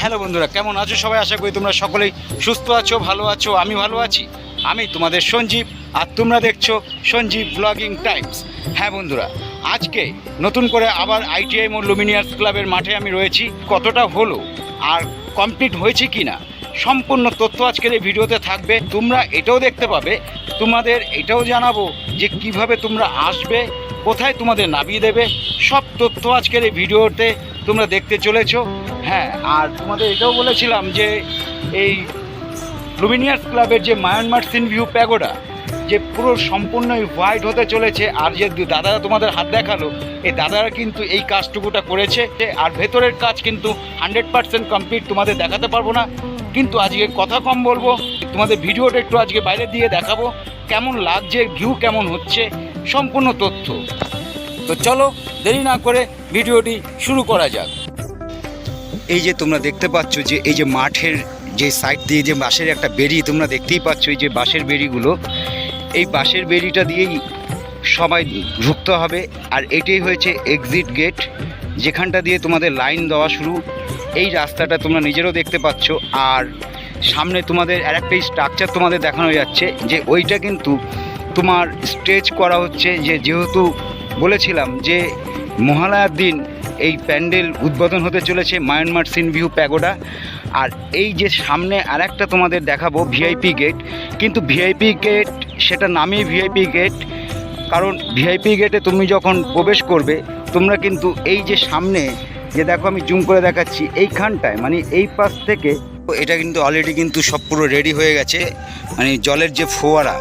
Hello বন্ধুরা, কেমন আছো সবাই? আশা করি তোমরা সকলেই সুস্থ আছো, ভালো আছো, আমি ভালো আছি। আমি তোমাদের সঞ্জীব, আর তোমরা দেখছ সঞ্জীব ব্লগিং টাইমস হ্যাঁ বন্ধুরা, আজকে নতুন করে আবার আইটিআই মোর লুমিনিয়ার্স ক্লাবের মাঠে আমি রয়েছি। কতটা হলো, আর কমপ্লিট হয়েছে কি না সম্পূর্ণ তথ্য আজকের এই ভিডিওতে থাকবে। তোমরা এটাও দেখতে পাবে, তোমাদের এটাও জানাব যে কীভাবে তোমরা আসবে, কোথায় তোমাদের নামিয়ে দেবে। সব তথ্য আজকের এই ভিডিওতে তোমরা দেখতে চলেছো। হ্যাঁ আর তোমাদের এটাও বলেছিলাম যে এই লুমিনিয়ার্স ক্লাবের যে মায়ানমার সিন ভিউ প্যাগোডা, যে পুরো সম্পূর্ণই হোয়াইট হতে চলেছে, আর যে দাদারা তোমাদের হাত দেখাল, এই দাদারা কিন্তু এই কাজটুকুটা করেছে। আর ভেতরের কাজ কিন্তু হান্ড্রেড পার্সেন্ট কমপ্লিট তোমাদের দেখাতে পারব না। কিন্তু আজকে কথা কম বলব, তোমাদের ভিডিওটা একটু আজকে বাইরে দিয়ে দেখাবো, কেমন লাগছে ভিউ কেমন হচ্ছে, সম্পূর্ণ তথ্য। তো চলো, দেরি না করে ভিডিওটি শুরু করা যাক। এই যে তোমরা দেখতে পাচ্ছ যে, এই যে মাঠের যে সাইড দিয়ে যে বাঁশের একটা বেরি তোমরা দেখতেই পাচ্ছ এই যে বাঁশের বেরিগুলো এই বাঁশের বেরিটা দিয়েই সবাই ঢুকতে হবে। আর এটাই হয়েছে এক্সিট গেট যেখানটা দিয়ে তোমাদের লাইন দেওয়া শুরু। এই রাস্তাটা তোমরা নিজেরও দেখতে পাচ্ছ। আর সামনে তোমাদের আর একটা স্ট্রাকচার তোমাদের দেখানো যাচ্ছে যে, ওইটা কিন্তু তোমার স্টেজ করা হচ্ছে যে, যেহেতু বলেছিলাম যে মহালয়ার দিন এই প্যান্ডেল উদ্বোধন হতে চলেছে মায়ানমার সিনভিউ প্যাগোডা। আর এই যে সামনে আরেকটা তোমাদের দেখাবো ভিআইপি গেট। কিন্তু ভিআইপি গেট, সেটা নামেই ভিআইপি গেট, কারণ ভিআইপি গেটে তুমি যখন প্রবেশ করবে, তোমরা কিন্তু এই যে সামনে যে দেখো আমি জুম করে দেখাচ্ছি এইখানটায় মানে এই পাশ থেকে এটা কিন্তু অলরেডি কিন্তু সব পুরো রেডি হয়ে গেছে। মানে জলের যে ফোয়ারা,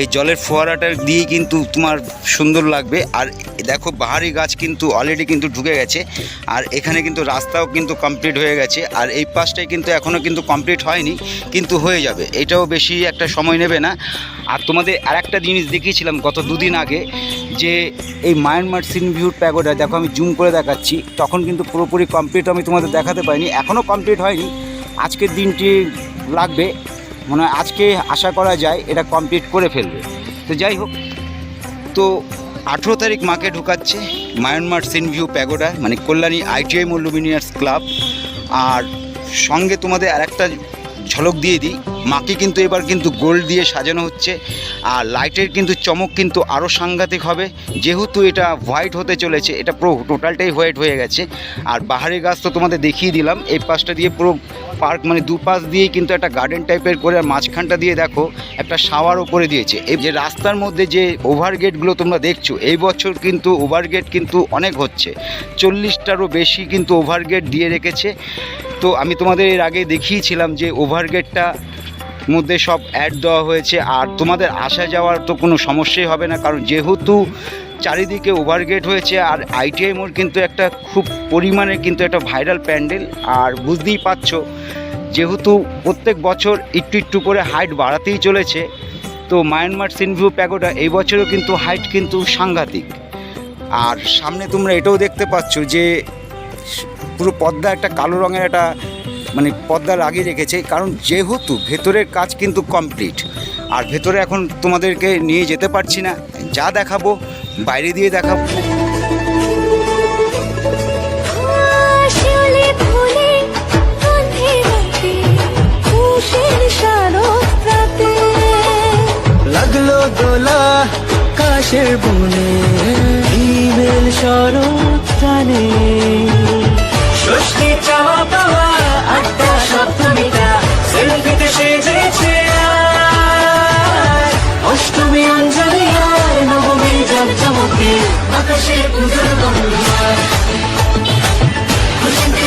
এই জলের ফোয়ারাটা দিয়ে কিন্তু তোমার সুন্দর লাগবে। আর দেখো বাহারি গাছ কিন্তু অলরেডি কিন্তু ঢুকে গেছে। আর এখানে কিন্তু রাস্তাও কিন্তু কমপ্লিট হয়ে গেছে। আর এই পাশটাই কিন্তু এখনও কিন্তু কমপ্লিট হয়নি, কিন্তু হয়ে যাবে। এটাও বেশি একটা সময় নেবে না। আর তোমাদের আর একটা জিনিস দেখিয়েছিলাম গত দুদিন আগে যে এই মায়ানমার সিন ভিউর প্যাগোডা দেখো আমি জুম করে দেখাচ্ছি, তখন কিন্তু পুরোপুরি কমপ্লিট আমি তোমাদের দেখাতে পারিনি, এখনও কমপ্লিট হয়নি, আজকের দিনটি লাগবে মানে আজকে আশা করা যায় এটা কমপ্লিট করে ফেলবে, তো যাই হোক, তো আঠেরো তারিখ মাকে ঢোকাচ্ছে মায়ানমার সিন ভিউ প্যাগোডা মানে কল্যাণী আইটিআই মল্লুমিনিয়ার্স ক্লাব আর সঙ্গে তোমাদের আরেকটা ঝলক দিয়ে দিই মাকে কিন্তু এবার কিন্তু গোল্ড দিয়ে সাজানো হচ্ছে, আর লাইটের কিন্তু চমক কিন্তু আরও সাংঘাতিক হবে। যেহেতু এটা হোয়াইট হতে চলেছে, এটা পুরো টোটালটাই হোয়াইট হয়ে গেছে। আর বাহারি গাছ তো তোমাদের দেখিয়ে দিলাম, এই পাশটা দিয়ে পুরো পার্ক মানে দুপাশ দিয়েই কিন্তু একটা গার্ডেন টাইপের করে, আর মাঝখানটা দিয়ে দেখো, একটা শাওয়ার ওপরে দিয়েছে। এই যে রাস্তার মধ্যে যে ওভার গেটগুলো তোমরা দেখছ, এই বছর কিন্তু ওভার গেট কিন্তু অনেক হচ্ছে। চল্লিশটারও বেশি কিন্তু ওভার গেট দিয়ে রেখেছে। তো আমি তোমাদের এর আগে দেখিয়েছিলাম যে ওভার গেটটা মধ্যে সব অ্যাড দেওয়া হয়েছে। আর তোমাদের আসা যাওয়ার তো কোনো সমস্যাই হবে না, কারণ যেহেতু চারিদিকে ওভারগেট হয়েছে, আর আইটিআই মোড় কিন্তু একটা খুব পরিমাণে কিন্তু একটা ভাইরাল প্যান্ডেল আর বুঝতেই পারছ, যেহেতু প্রত্যেক বছর একটু একটু করে হাইট বাড়াতেই চলেছে, তো মায়ানমার সিনভিউ প্যাগোডা এই বছরও কিন্তু হাইট কিন্তু সাংঘাতিক। আর সামনে তোমরা এটাও দেখতে পাচ্ছ যে পুরো পদ্মা একটা কালো রঙের একটা মানে পর্দা লাগিয়ে রেখেছে কারণ যেহেতু ভেতরের কাজ কিন্তু কমপ্লিট আর ভেতরে এখন তোমাদেরকে নিয়ে যেতে পারছি না যা দেখাবো বাইরে দিয়ে দেখাবো। লাগল দোলা কাশের বনে ইমেল সপ্তমীটা সেলফিতে সেজেছে। অষ্টমী অঞ্জলি আর নবমী জমজমকে আকাশে পুজোর গন্ধ খুশিতে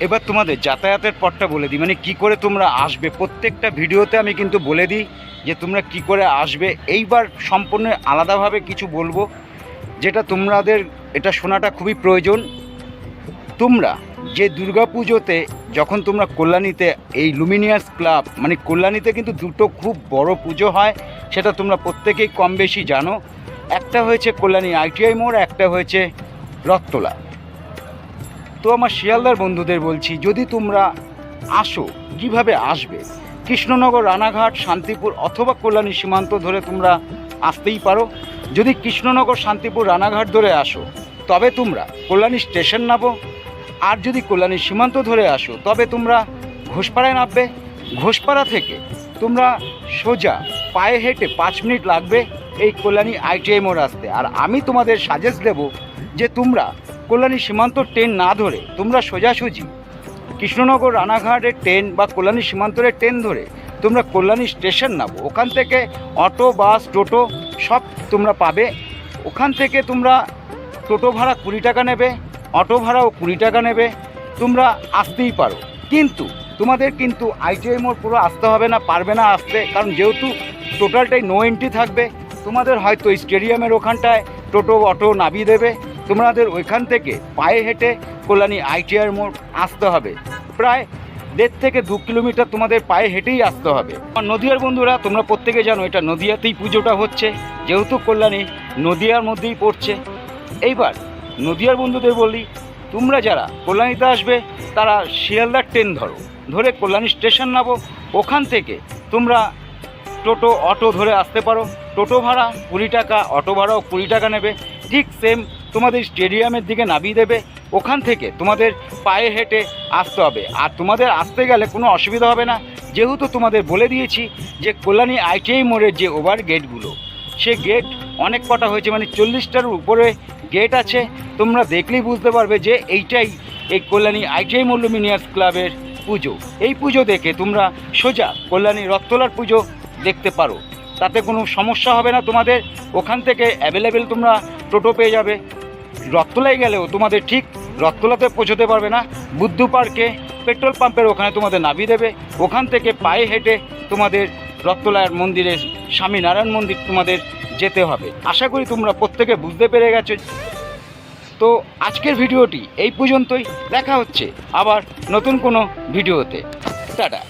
এবার তোমাদের যাতায়াতের পথটা বলে দিই। মানে কি করে তোমরা আসবে? প্রত্যেকটা ভিডিওতে আমি কিন্তু বলে দিই যে তোমরা কি করে আসবে। এইবার সম্পূর্ণ আলাদাভাবে কিছু বলব, যেটা তোমাদের, এটা শোনাটা খুবই প্রয়োজন। তোমরা যে দুর্গাপুজোতে যখন তোমরা কল্যাণীতে, এই লুমিনিয়াস ক্লাব মানে কল্যাণীতে কিন্তু দুটো খুব বড় পুজো হয়, সেটা তোমরা প্রত্যেকেই কম বেশি জানো। একটা হয়েছে কল্যাণী আইটিআই মোড়, একটা হয়েছে রথতলা। তো আমার শিয়ালদার বন্ধুদের বলছি, যদি তোমরা আসো, কীভাবে আসবে? কৃষ্ণনগর, রানাঘাট, শান্তিপুর অথবা কল্যাণী সীমান্ত ধরে তোমরা আসতেই পারো। যদি কৃষ্ণনগর, শান্তিপুর, রানাঘাট ধরে আসো, তবে তোমরা কল্যাণী স্টেশন নামো। আর যদি কল্যাণী সীমান্ত ধরে আসো, তবে তোমরা ঘোষপাড়ায় নামবে। ঘোষপাড়া থেকে তোমরা সোজা পায়ে হেঁটে পাঁচ মিনিট লাগবে এই কল্যাণী আইটিআই মোড় আসতে। আর আমি তোমাদের সাজেস্ট দেব যে তোমরা কল্যাণী সীমান্ত ট্রেন না ধরে তোমরা সোজাসুজি কৃষ্ণনগর রানাঘাটের ট্রেন বা কল্যাণী সীমান্তরের ট্রেন ধরে তোমরা কল্যাণী স্টেশন নামো। ওখান থেকে অটো, বাস, টোটো সব তোমরা পাবে। ওখান থেকে তোমরা টোটো ভাড়া কুড়ি টাকা নেবে, অটো ভাড়াও কুড়ি টাকা নেবে। তোমরা আসতেই পারো। কিন্তু তোমাদের কিন্তু আইটিআই মোড় পুরো আসতে হবে না, পারবে না আসতে। কারণ যেহেতু টোটালটাই নো এন্ট্রি থাকবে, তোমাদের হয়তো স্টেডিয়ামের ওখানটায় টোটো, অটো নামিয়ে দেবে। তোমাদের ওইখান থেকে পায়ে হেঁটে কল্যাণী আইটিআর মোড় আসতে হবে। প্রায় দেড় থেকে দু কিলোমিটার তোমাদের পায়ে হেঁটেই আসতে হবে। নদিয়ার বন্ধুরা, তোমরা প্রত্যেকে জানো, এটা নদিয়াতেই পুজোটা হচ্ছে। যেহেতু কল্যাণী নদিয়ার মধ্যেই পড়ছে। এইবার নদিয়ার বন্ধুদের বলি, তোমরা যারা কল্যাণীতে আসবে, তারা শিয়ালদার ট্রেন ধরো। ধরে কল্যাণী স্টেশন নামো। ওখান থেকে তোমরা টোটো, অটো ধরে আসতে পারো। টোটো ভাড়া কুড়ি টাকা, অটো ভাড়াও কুড়ি টাকা নেবে। ঠিক সেম তোমাদের স্টেডিয়ামের দিকে নামিয়ে দেবে, ওখান থেকে তোমাদের পায়ে হেঁটে আসতে হবে। আর তোমাদের আসতে গেলে কোনো অসুবিধা হবে না। যেহেতু তোমাদের বলে দিয়েছি যে কল্যাণী আইটিআই মোড়ের যে ওভার গেটগুলো, সে গেট অনেক কটা হয়েছে মানে চল্লিশটার উপরে গেট আছে। তোমরা দেখলেই বুঝতে পারবে যে এইটাই এই কল্যাণী আইটিআই মল্লুমিনিয়াস ক্লাবের পুজো। এই পুজো দেখে তোমরা সোজা কল্যাণী রথতলার পুজো দেখতে পারো। তাতে কোনো সমস্যা হবে না তোমাদের। ওখান থেকে অ্যাভেলেবেল তোমরা টোটো পেয়ে যাবে। রথতলায় গেলেও তোমাদের ঠিক রথতলাতে পৌঁছতে পারবে না। বুদ্ধ পার্কে পেট্রোল পাম্পের ওখানে তোমাদের নামিয়ে দেবে। ওখান থেকে পায়ে হেঁটে তোমাদের রথতলার মন্দিরে স্বামীনারায়ণ মন্দির তোমাদের যেতে হবে। আশা করি তোমরা প্রত্যেকে বুঝতে পেরে গেছো। তো আজকের ভিডিওটি এই পর্যন্তই। দেখা হচ্ছে আবার নতুন কোনো ভিডিওতে। টাটা।